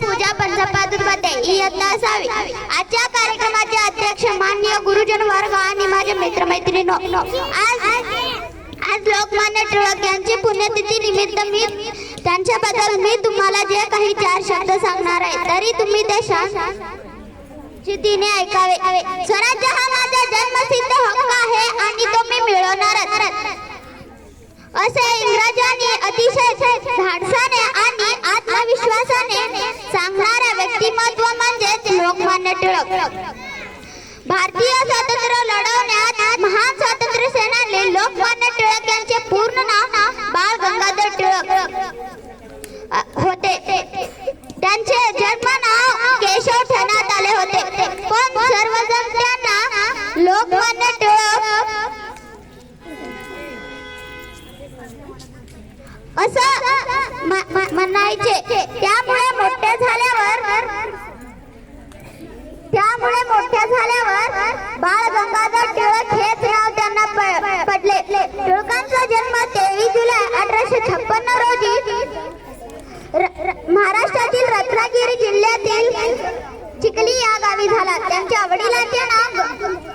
पूजा पंचपादुर्मध्ये इयत्ता असावी. आजच्या कार्यक्रमाचे अध्यक्ष मान्य गुरुजन वर्ग आणि माझे मित्रमैत्रिणी आज आज लोकमान्य टिळक यांची पुण्यतिथी निमित्त मी त्यांच्याबद्दल मी तुम्हाला जे काही चार शब्द सांगणार आहे तरी तुम्ही ते शांतीने ऐकावे. स्वराज्य हा माझा जन्मसिद्ध हक्क आहे आणि तो मी मिळवणार असे इंग्रजांनी अतिशय धाडसाने आणि म्हणजे टिळक. भारतीय स्वातंत्र्य लढवण्यात महान स्वातंत्र्य सेनानी लोकमान्य टिळक यांचे पूर्ण नाव बाळ गंगाधर टिळक होते. त्यांचे जन्म नाव केशव ठेवण्यात आले होते. पण सर्वजण त्यांना लोकमान्य टिळक असं म्हणायचे. त्यामुळे मोठे झाल्यावर त्यामुळे मोठ्या झाल्यावर बाळ गंगाधर टिळक हेच नाव त्यांना पडले. टिळकांचा जन्म तेवीस जुलै अठराशे छप्पन्न रोजी महाराष्ट्रातील रत्नागिरी जिल्ह्यातील चिखली या गावी झाला. त्यांच्या वडिलांचे नाव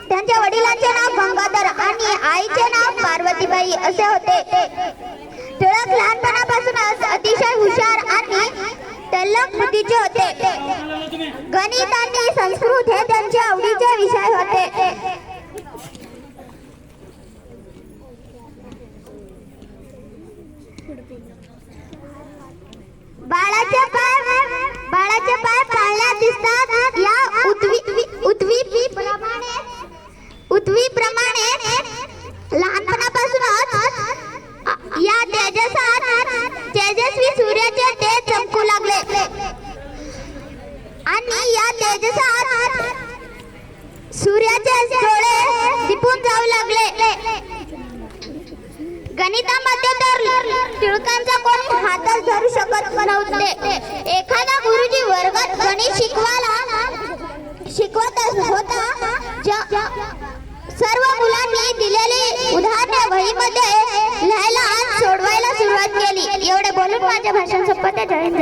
त्यांच्या वडिलांचे नाव गंगाधर आणि आईचे नाव पार्वतीबाई असे होते. टिळक लहानपणापासूनच अतिशय हुशार आणि तल्लख बुद्धीचे होते. गणित आणि संस्कृत हे त्यांचे बाळाचे पाय बाळाचे पाय पाळण्यात दिसतात या उतवी उतवी प्रमाणे उतवी प्रमाणे लहानपणापासूनच या तेजसात तेजस्वी सूर्याचे तेज चमकू लागले. आणि या तेजसात सूर्याचे डोळे दिपून जाऊ लागले. गणितामध्ये तर शकत एखादा गुरुजी वर्गात गणित शिकवायला शिकवत होता ज्या- सर्व मुलांनी दिलेली उदाहरणे वहीमध्ये लिहायला सोडवायला सुरुवात केली. एवढे बोलून माझे भाषण संपते जय हिंद.